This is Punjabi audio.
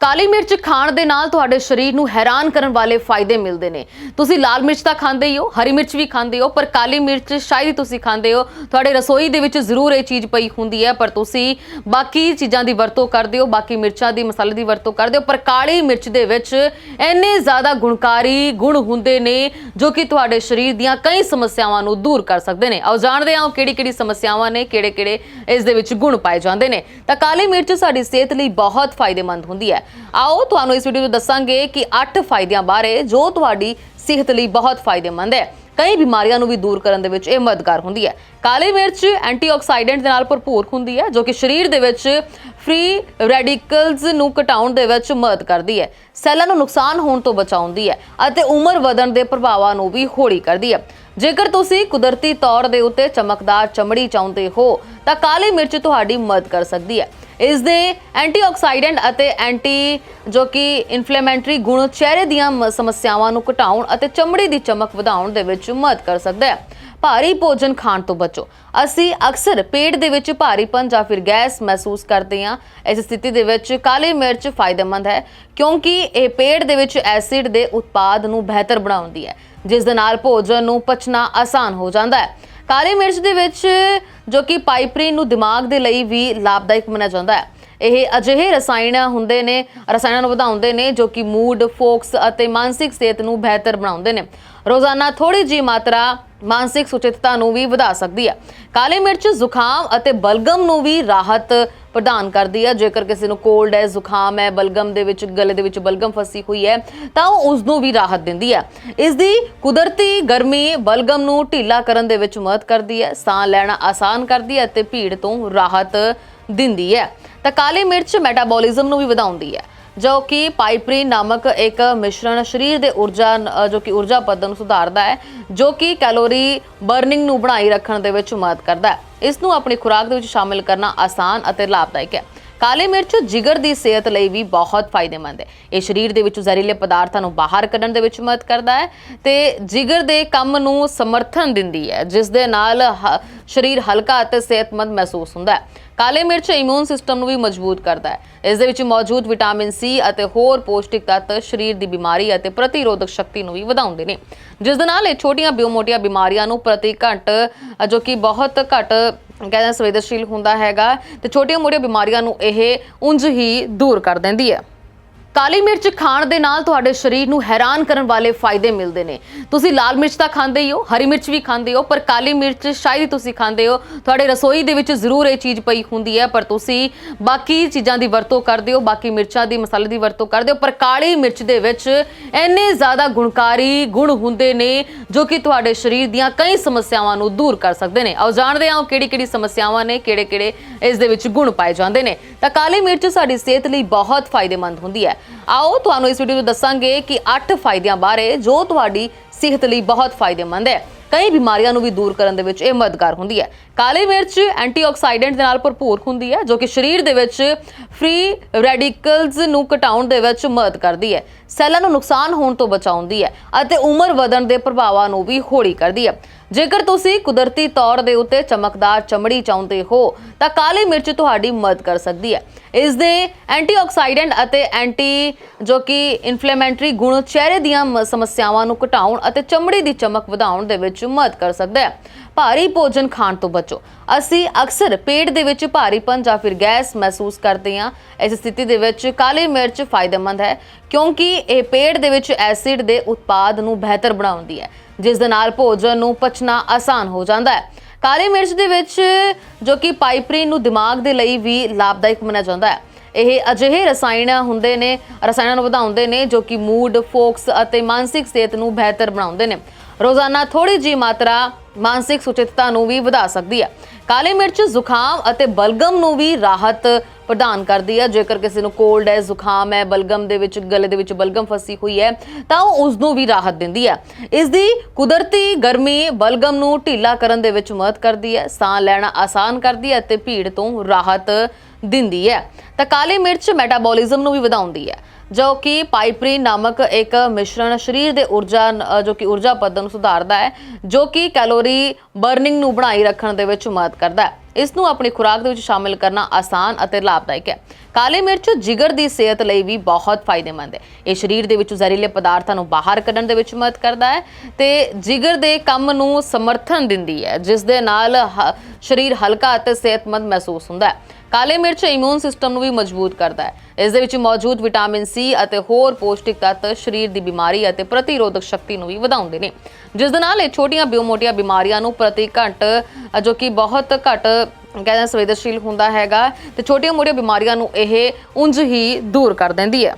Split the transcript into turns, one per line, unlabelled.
ਕਾਲੀ ਮਿਰਚ ਖਾਣ ਦੇ ਨਾਲ ਤੁਹਾਡੇ ਸਰੀਰ ਨੂੰ ਹੈਰਾਨ ਕਰਨ ਵਾਲੇ ਫਾਇਦੇ ਮਿਲਦੇ ਨੇ। ਤੁਸੀਂ ਲਾਲ ਮਿਰਚ ਤਾਂ ਖਾਂਦੇ ਹੀ ਹੋ, ਹਰੀ ਮਿਰਚ ਵੀ ਖਾਂਦੇ ਹੋ, ਪਰ ਕਾਲੀ ਮਿਰਚ ਸ਼ਾਇਦ ਹੀ ਤੁਸੀਂ ਖਾਂਦੇ ਹੋ। ਤੁਹਾਡੇ ਰਸੋਈ ਦੇ ਵਿੱਚ ਜ਼ਰੂਰ ਇਹ ਚੀਜ਼ ਪਈ ਹੁੰਦੀ ਹੈ, ਪਰ ਤੁਸੀਂ ਬਾਕੀ ਚੀਜ਼ਾਂ ਦੀ ਵਰਤੋਂ ਕਰਦੇ ਹੋ, ਬਾਕੀ ਮਿਰਚਾਂ ਦੀ, ਮਸਾਲੇ ਦੀ ਵਰਤੋਂ ਕਰਦੇ ਹੋ, ਪਰ ਕਾਲੀ ਮਿਰਚ ਦੇ ਵਿੱਚ ਇੰਨੇ ਜ਼ਿਆਦਾ ਗੁਣਕਾਰੀ ਗੁਣ ਹੁੰਦੇ ਨੇ, ਜੋ ਕਿ ਤੁਹਾਡੇ ਸਰੀਰ ਦੀਆਂ ਕਈ ਸਮੱਸਿਆਵਾਂ ਨੂੰ ਦੂਰ ਕਰ ਸਕਦੇ ਨੇ। ਆਓ ਜਾਣਦੇ ਹਾਂ ਕਿਹੜੀ ਕਿਹੜੀ ਸਮੱਸਿਆਵਾਂ ਨੇ ਕਿਹੜੇ ਕਿਹੜੇ ਇਸ ਦੇ ਵਿੱਚ ਗੁਣ ਪਾਏ ਜਾਂਦੇ ਨੇ। ਤਾਂ ਕਾਲੀ ਮਿਰਚ ਸਾਡੀ ਸਿਹਤ ਲਈ ਬਹੁਤ ਫਾਇਦੇਮੰਦ ਹੁੰਦੀ ਹੈ। ਆਓ ਤੁਹਾਨੂੰ ਇਸ ਵੀਡੀਓ ਵਿੱਚ ਦੱਸਾਂਗੇ ਕਿ 8 ਫਾਇਦਿਆਂ ਬਾਰੇ ਜੋ ਤੁਹਾਡੀ ਸਿਹਤ ਲਈ ਬਹੁਤ ਫਾਇਦੇਮੰਦ ਹੈ। ਕਈ ਬਿਮਾਰੀਆਂ ਨੂੰ ਵੀ ਦੂਰ ਕਰਨ ਦੇ ਵਿੱਚ ਇਹ ਮਦਦਗਾਰ ਹੁੰਦੀ ਹੈ। ਕਾਲੀ ਮਿਰਚ ਐਂਟੀਆਕਸਾਈਡੈਂਟ ਦੇ ਨਾਲ ਭਰਪੂਰ ਹੁੰਦੀ ਹੈ, ਜੋ ਕਿ ਸਰੀਰ ਦੇ ਵਿੱਚ ਫ੍ਰੀ ਰੈਡੀਕਲਸ ਨੂੰ ਘਟਾਉਣ ਦੇ ਵਿੱਚ ਮਦਦ ਕਰਦੀ ਹੈ। ਸੈੱਲਾਂ ਨੂੰ ਨੁਕਸਾਨ ਹੋਣ ਤੋਂ ਬਚਾਉਂਦੀ ਹੈ ਅਤੇ ਉਮਰ ਵਧਣ ਦੇ ਪ੍ਰਭਾਵਾਂ ਨੂੰ ਵੀ ਹੌਲੀ ਕਰਦੀ ਹੈ। ਜੇਕਰ ਤੁਸੀਂ ਕੁਦਰਤੀ ਤੌਰ ਦੇ ਉੱਤੇ ਚਮਕਦਾਰ ਚਮੜੀ ਚਾਹੁੰਦੇ ਹੋ, ਤਾਂ ਕਾਲੀ ਮਿਰਚ ਤੁਹਾਡੀ ਮਦਦ ਕਰ ਸਕਦੀ ਹੈ। ਇਸ ਦੇ ਐਂਟੀਆਕਸਾਈਡੈਂਟ ਅਤੇ ਐਂਟੀ ਜੋ ਕਿ ਇਨਫਲੇਮੈਂਟਰੀ ਗੁਣ ਚਿਹਰੇ ਦੀਆਂ ਮ- ਸਮੱਸਿਆਵਾਂ ਨੂੰ ਘਟਾਉਣ ਅਤੇ ਚਮੜੀ ਦੀ ਚਮਕ ਵਧਾਉਣ ਦੇ ਵਿੱਚ ਮਦਦ ਕਰ ਸਕਦਾ ਹੈ। ਭਾਰੀ ਭੋਜਨ ਖਾਣ ਤੋਂ ਬਚੋ। ਅਸੀਂ ਅਕਸਰ ਪੇਟ ਦੇ ਵਿੱਚ ਭਾਰੀਪਨ ਜਾਂ ਫਿਰ ਗੈਸ ਮਹਿਸੂਸ ਕਰਦੇ ਹਾਂ। ਇਸ ਸਥਿਤੀ ਦੇ ਵਿੱਚ ਕਾਲੀ ਮਿਰਚ ਫਾਇਦੇਮੰਦ ਹੈ, ਕਿਉਂਕਿ ਇਹ ਪੇਟ ਦੇ ਵਿੱਚ ਐਸਿਡ ਦੇ ਉਤਪਾਦ ਨੂੰ ਬਿਹਤਰ ਬਣਾਉਂਦੀ ਹੈ, ਜਿਸ ਦੇ ਨਾਲ ਭੋਜਨ ਨੂੰ ਪਚਣਾ ਆਸਾਨ ਹੋ ਜਾਂਦਾ ਹੈ। ਕਾਲੀ ਮਿਰਚ ਦੇ ਵਿੱਚ ਜੋ ਕਿ ਪਾਈਪਰੀਨ ਨੂੰ ਦਿਮਾਗ ਦੇ ਲਈ ਵੀ ਲਾਭਦਾਇਕ ਮੰਨਿਆ ਜਾਂਦਾ ਹੈ। ਇਹ ਅਜਿਹੇ ਰਸਾਇਣ ਹੁੰਦੇ ਨੇ, ਰਸਾਇਣਾਂ ਨੂੰ ਵਧਾਉਂਦੇ ਨੇ ਜੋ ਕਿ ਮੂਡ ਫੋਕਸ ਅਤੇ ਮਾਨਸਿਕ ਸਿਹਤ ਨੂੰ ਬਿਹਤਰ ਬਣਾਉਂਦੇ ਨੇ। ਰੋਜ਼ਾਨਾ ਥੋੜੀ ਜੀ ਮਾਤਰਾ ਮਾਨਸਿਕ ਸੁਚੇਤਤਾ ਨੂੰ ਵੀ ਵਧਾ ਸਕਦੀ ਹੈ ਕਾਲੀ ਮਿਰਚ ਜ਼ੁਕਾਮ ਅਤੇ ਬਲਗਮ ਨੂੰ ਵੀ ਰਾਹਤ ਪ੍ਰਦਾਨ ਕਰਦੀ ਹੈ ਜੇਕਰ ਕਿਸੇ ਨੂੰ ਕੋਲਡ ਹੈ, ਜ਼ੁਕਾਮ ਹੈ, ਬਲਗਮ ਦੇ ਵਿੱਚ, ਗਲੇ ਦੇ ਵਿੱਚ ਬਲਗਮ ਫਸੀ ਹੋਈ ਹੈ, ਤਾਂ ਉਹ ਉਸ ਨੂੰ ਵੀ ਰਾਹਤ ਦਿੰਦੀ ਹੈ ਇਸ ਦੀ ਕੁਦਰਤੀ ਗਰਮੀ ਬਲਗਮ ਨੂੰ ਢਿੱਲਾ ਕਰਨ ਦੇ ਵਿੱਚ ਮਦਦ ਕਰਦੀ ਹੈ, ਸਾਹ ਲੈਣਾ ਆਸਾਨ ਕਰਦੀ ਹੈ ਅਤੇ ਭੀੜ ਤੋਂ ਰਾਹਤ ਦਿੰਦੀ ਹੈ। ਤਾਂ ਕਾਲੀ ਮਿਰਚ ਮੈਟਾਬੋਲਿਜ਼ਮ ਨੂੰ ਵੀ ਵਧਾਉਂਦੀ ਹੈ। ਜੋ ਕਿ ਪਾਈਪਰੀਨ ਨਾਮਕ ਇੱਕ ਮਿਸ਼ਰਣ ਸਰੀਰ ਦੇ ਊਰਜਾ ਜੋ ਕਿ ਊਰਜਾ ਪੱਧਰ ਨੂੰ ਸੁਧਾਰਦਾ ਹੈ, ਜੋ ਕਿ ਕੈਲੋਰੀ ਬਰਨਿੰਗ ਨੂੰ ਬਣਾਈ ਰੱਖਣ ਦੇ ਵਿੱਚ ਮਦਦ ਕਰਦਾ ਹੈ। ਇਸ ਨੂੰ ਆਪਣੀ ਖੁਰਾਕ ਦੇ ਵਿੱਚ ਸ਼ਾਮਿਲ ਕਰਨਾ ਆਸਾਨ ਅਤੇ ਲਾਭਦਾਇਕ ਹੈ। ਕਾਲੀ ਮਿਰਚ ਜਿਗਰ ਦੀ ਸਿਹਤ ਲਈ ਵੀ ਬਹੁਤ ਫਾਇਦੇਮੰਦ ਹੈ। ਇਹ ਸਰੀਰ ਦੇ ਵਿੱਚ ਜ਼ਹਿਰੀਲੇ ਪਦਾਰਥਾਂ ਨੂੰ ਬਾਹਰ ਕੱਢਣ ਦੇ ਵਿੱਚ ਮਦਦ ਕਰਦਾ ਹੈ ਤੇ ਜਿਗਰ ਦੇ ਕੰਮ ਨੂੰ ਸਮਰਥਨ ਦਿੰਦੀ ਹੈ, ਜਿਸ ਦੇ ਨਾਲ ਹ- ਸਰੀਰ ਹਲਕਾ ਅਤੇ ਸਿਹਤਮੰਦ ਮਹਿਸੂਸ ਹੁੰਦਾ ਹੈ। ਕਾਲੀ ਮਿਰਚ ਇਮਿਊਨ ਸਿਸਟਮ ਨੂੰ ਵੀ ਮਜ਼ਬੂਤ ਕਰਦਾ ਹੈ। ਇਸ ਦੇ ਵਿੱਚ ਮੌਜੂਦ ਵਿਟਾਮਿਨ ਸੀ ਅਤੇ ਹੋਰ ਪੌਸ਼ਟਿਕ ਤੱਤ ਸਰੀਰ ਦੀ ਬਿਮਾਰੀ ਅਤੇ ਪ੍ਰਤੀਰੋਧਕ ਸ਼ਕਤੀ ਨੂੰ ਵੀ ਵਧਾਉਂਦੇ ਨੇ। ਜਿਸ ਦੇ ਨਾਲ ਇਹ ਛੋਟੀਆਂ ਬਿਓਮੋਟੀਆਂ ਬਿਮਾਰੀਆਂ ਨੂੰ ਪ੍ਰਤੀ ਘੰਟ ਜੋ ਕਿ ਬਹੁਤ ਘੱਟ ਕਹਿੰਦੇ ਸੰਵੇਦਨਸ਼ੀਲ ਹੁੰਦਾ ਹੈਗਾ ਤੇ ਛੋਟੀਆਂ ਮੋਟੀਆਂ ਬਿਮਾਰੀਆਂ ਨੂੰ ਇਹ ਉਂਝ ਹੀ ਦੂਰ ਕਰ ਦਿੰਦੀ ਹੈ। ਕਾਲੀ ਮਿਰਚ ਖਾਣ ਦੇ ਨਾਲ ਤੁਹਾਡੇ ਸਰੀਰ ਨੂੰ ਹੈਰਾਨ ਕਰਨ ਵਾਲੇ ਫਾਇਦੇ ਮਿਲਦੇ ਨੇ। ਤੁਸੀਂ ਲਾਲ ਮਿਰਚ ਤਾਂ ਖਾਂਦੇ ਹੀ ਹੋ, ਹਰੀ ਮਿਰਚ ਵੀ ਖਾਂਦੇ ਹੋ, ਪਰ ਕਾਲੀ ਮਿਰਚ ਸ਼ਾਇਦ ਹੀ ਤੁਸੀਂ ਖਾਂਦੇ ਹੋ। ਤੁਹਾਡੇ ਰਸੋਈ ਦੇ ਵਿੱਚ ਜ਼ਰੂਰ ਇਹ ਚੀਜ਼ ਪਈ ਹੁੰਦੀ ਹੈ, ਪਰ ਤੁਸੀਂ ਬਾਕੀ ਚੀਜ਼ਾਂ ਦੀ ਵਰਤੋਂ ਕਰਦੇ ਹੋ, ਬਾਕੀ ਮਿਰਚਾਂ ਦੀ, ਮਸਾਲੇ ਦੀ ਵਰਤੋਂ ਕਰਦੇ ਹੋ, ਪਰ ਕਾਲੀ ਮਿਰਚ ਦੇ ਵਿੱਚ ਇੰਨੇ ਜ਼ਿਆਦਾ ਗੁਣਕਾਰੀ ਗੁਣ ਹੁੰਦੇ ਨੇ, ਜੋ ਕਿ ਤੁਹਾਡੇ ਸਰੀਰ ਦੀਆਂ ਕਈ ਸਮੱਸਿਆਵਾਂ ਨੂੰ ਦੂਰ ਕਰ ਸਕਦੇ ਨੇ। ਆਓ ਜਾਣਦੇ ਹਾਂ ਕਿਹੜੀ ਕਿਹੜੀ ਸਮੱਸਿਆਵਾਂ ਨੇ ਕਿਹੜੇ ਕਿਹੜੇ ਇਸ ਦੇ ਵਿੱਚ ਗੁਣ ਪਾਏ ਜਾਂਦੇ ਨੇ। ਤਾਂ ਕਾਲੀ ਮਿਰਚ ਸਾਡੀ ਸਿਹਤ ਲਈ ਬਹੁਤ ਫਾਇਦੇਮੰਦ ਹੁੰਦੀ ਹੈ। ਆਓ ਤੁਹਾਨੂੰ ਇਸ ਵੀਡੀਓ ਵਿੱਚ ਦੱਸਾਂਗੇ ਕਿ 8 ਫਾਇਦਿਆਂ ਬਾਰੇ ਜੋ ਤੁਹਾਡੀ ਸਿਹਤ ਲਈ ਬਹੁਤ ਫਾਇਦੇਮੰਦ ਹੈ। ਕਈ ਬਿਮਾਰੀਆਂ ਨੂੰ ਵੀ ਦੂਰ ਕਰਨ ਦੇ ਵਿੱਚ ਇਹ ਮਦਦਗਾਰ ਹੁੰਦੀ ਹੈ। ਕਾਲੀ ਮਿਰਚ ਐਂਟੀਆਕਸਾਈਡੈਂਟ ਦੇ ਨਾਲ ਭਰਪੂਰ ਹੁੰਦੀ ਹੈ, ਜੋ ਕਿ ਸਰੀਰ ਦੇ ਵਿੱਚ ਫ੍ਰੀ ਰੈਡੀਕਲਸ ਨੂੰ ਘਟਾਉਣ ਦੇ ਵਿੱਚ ਮਦਦ ਕਰਦੀ ਹੈ। ਸੈੱਲਾਂ ਨੂੰ ਨੁਕਸਾਨ ਹੋਣ ਤੋਂ ਬਚਾਉਂਦੀ ਹੈ ਅਤੇ ਉਮਰ ਵਧਣ ਦੇ ਪ੍ਰਭਾਵਾਂ ਨੂੰ ਵੀ ਹੌਲੀ ਕਰਦੀ ਹੈ। ਜੇਕਰ ਤੁਸੀਂ ਕੁਦਰਤੀ ਤੌਰ ਦੇ ਉੱਤੇ ਚਮਕਦਾਰ ਚਮੜੀ ਚਾਹੁੰਦੇ ਹੋ, ਤਾਂ ਕਾਲੀ ਮਿਰਚ ਤੁਹਾਡੀ ਮਦਦ ਕਰ ਸਕਦੀ ਹੈ। ਇਸ ਦੇ ਐਂਟੀਆਕਸਾਈਡੈਂਟ ਅਤੇ ਐਂਟੀ, ਜੋ ਕਿ ਇਨਫਲੇਮੈਂਟਰੀ ਗੁਣ ਚਿਹਰੇ ਦੀਆਂ ਸਮੱਸਿਆਵਾਂ ਨੂੰ ਘਟਾਉਣ ਅਤੇ ਚਮੜੀ ਦੀ ਚਮਕ ਵਧਾਉਣ ਦੇ ਵਿੱਚ ਮਦਦ ਕਰ ਸਕਦਾ ਹੈ। ਭਾਰੀ ਭੋਜਨ ਖਾਣ ਤੋਂ ਬਚੋ। ਅਸੀਂ ਅਕਸਰ ਪੇਟ ਦੇ ਵਿੱਚ ਭਾਰੀਪਨ ਜਾਂ ਫਿਰ ਗੈਸ ਮਹਿਸੂਸ ਕਰਦੇ ਹਾਂ। ਇਸ ਸਥਿਤੀ ਦੇ ਵਿੱਚ ਕਾਲੀ ਮਿਰਚ ਫਾਇਦੇਮੰਦ ਹੈ, ਕਿਉਂਕਿ ਇਹ ਪੇਟ ਦੇ ਵਿੱਚ ਐਸਿਡ ਦੇ ਉਤਪਾਦ ਨੂੰ ਬਿਹਤਰ ਬਣਾਉਂਦੀ ਹੈ, ਜਿਸ ਦੇ ਨਾਲ ਭੋਜਨ ਨੂੰ ਪਚਣਾ ਆਸਾਨ ਹੋ ਜਾਂਦਾ ਹੈ। ਕਾਲੀ ਮਿਰਚ ਦੇ ਵਿੱਚ ਜੋ ਕਿ ਪਾਈਪਰੀਨ ਨੂੰ ਦਿਮਾਗ ਦੇ ਲਈ ਵੀ ਲਾਭਦਾਇਕ ਮੰਨਿਆ ਜਾਂਦਾ ਹੈ। ਇਹ ਅਜਿਹੇ ਰਸਾਇਣ ਹੁੰਦੇ ਨੇ, ਰਸਾਇਣਾਂ ਨੂੰ ਵਧਾਉਂਦੇ ਨੇ ਜੋ ਕਿ ਮੂਡ ਫੋਕਸ ਅਤੇ ਮਾਨਸਿਕ ਸਿਹਤ ਨੂੰ ਬਿਹਤਰ ਬਣਾਉਂਦੇ ਨੇ। ਰੋਜ਼ਾਨਾ ਥੋੜੀ ਜੀ ਮਾਤਰਾ ਮਾਨਸਿਕ ਸੁਚੇਤਤਾ ਨੂੰ ਵੀ ਵਧਾ ਸਕਦੀ ਹੈ। ਕਾਲੀ ਮਿਰਚ ਜ਼ੁਕਾਮ ਅਤੇ ਬਲਗਮ ਨੂੰ ਵੀ ਰਾਹਤ ਪ੍ਰਦਾਨ ਕਰਦੀ ਹੈ। ਜੇਕਰ ਕਿਸੇ ਨੂੰ ਕੋਲਡ ਹੈ, ਜ਼ੁਕਾਮ ਹੈ, ਬਲਗਮ ਦੇ ਵਿੱਚ, ਗਲੇ ਦੇ ਵਿੱਚ ਬਲਗਮ ਫਸੀ ਹੋਈ ਹੈ, ਤਾਂ ਉਹ ਉਸ ਨੂੰ ਵੀ ਰਾਹਤ ਦਿੰਦੀ ਹੈ। ਇਸ ਦੀ ਕੁਦਰਤੀ ਗਰਮੀ ਬਲਗਮ ਨੂੰ ਢੀਲਾ ਕਰਨ ਦੇ ਵਿੱਚ ਮਦਦ ਕਰਦੀ ਹੈ, ਸਾਹ ਲੈਣਾ ਆਸਾਨ ਕਰਦੀ ਹੈ ਅਤੇ ਭੀੜ ਤੋਂ ਰਾਹਤ ਦਿੰਦੀ ਹੈ। ਤਾਂ ਕਾਲੀ ਮਿਰਚ ਮੈਟਾਬੋਲਿਜ਼ਮ ਨੂੰ ਵੀ ਵਧਾਉਂਦੀ ਹੈ, ਜੋ ਕਿ ਪਾਈਪਰੀਨ ਨਾਮਕ ਇੱਕ ਮਿਸ਼ਰਣ ਸਰੀਰ ਦੇ ਊਰਜਾ ਜੋ ਕਿ ਊਰਜਾ ਪੱਧਰ ਨੂੰ ਸੁਧਾਰਦਾ ਹੈ, ਜੋ ਕਿ ਕੈਲੋਰੀ ਬਰਨਿੰਗ ਨੂੰ ਬਣਾਈ ਰੱਖਣ ਦੇ ਵਿੱਚ ਮਦਦ ਕਰਦਾ ਹੈ। ਇਸ ਨੂੰ ਆਪਣੀ ਖੁਰਾਕ ਦੇ ਵਿੱਚ ਸ਼ਾਮਿਲ ਕਰਨਾ ਆਸਾਨ ਅਤੇ ਲਾਭਦਾਇਕ ਹੈ। ਕਾਲੀ ਮਿਰਚ ਜਿਗਰ ਦੀ ਸਿਹਤ ਲਈ ਵੀ ਬਹੁਤ ਫਾਇਦੇਮੰਦ ਹੈ। ਇਹ ਸਰੀਰ ਦੇ ਵਿੱਚ ਜ਼ਹਿਰੀਲੇ ਪਦਾਰਥਾਂ ਨੂੰ ਬਾਹਰ ਕੱਢਣ ਦੇ ਵਿੱਚ ਮਦਦ ਕਰਦਾ ਹੈ ਤੇ ਜਿਗਰ ਦੇ ਕੰਮ ਨੂੰ ਸਮਰਥਨ ਦਿੰਦੀ ਹੈ, ਜਿਸ ਦੇ ਨਾਲ ਹ- ਸਰੀਰ ਹਲਕਾ ਅਤੇ ਸਿਹਤਮੰਦ ਮਹਿਸੂਸ ਹੁੰਦਾ ਹੈ। ਕਾਲੇ ਮਿਰਚ ਇਮਿਊਨ ਸਿਸਟਮ ਨੂੰ ਵੀ ਮਜ਼ਬੂਤ ਕਰਦਾ ਹੈ। ਇਸ ਦੇ ਵਿੱਚ ਮੌਜੂਦ ਵਿਟਾਮਿਨ ਸੀ ਅਤੇ ਹੋਰ ਪੌਸ਼ਟਿਕ ਤੱਤ ਸਰੀਰ ਦੀ ਬਿਮਾਰੀ ਅਤੇ ਪ੍ਰਤੀਰੋਧਕ ਸ਼ਕਤੀ ਨੂੰ ਵੀ ਵਧਾਉਂਦੇ ਨੇ। ਜਿਸ ਦੇ ਨਾਲ ਇਹ ਛੋਟੀਆਂ ਬਿਓ-ਮੋਟੀਆਂ ਬਿਮਾਰੀਆਂ ਨੂੰ ਪ੍ਰਤੀ ਘੰਟ ਜੋ ਕਿ ਬਹੁਤ ਘੱਟ ਕਹਿੰਦੇ ਸੰਵੇਦਨਸ਼ੀਲ ਹੁੰਦਾ ਹੈਗਾ, ਤੇ ਛੋਟੀਆਂ-ਮੋਟੀਆਂ ਬਿਮਾਰੀਆਂ ਨੂੰ ਇਹ ਉਂਝ ਹੀ ਦੂਰ ਕਰ ਦਿੰਦੀ ਹੈ।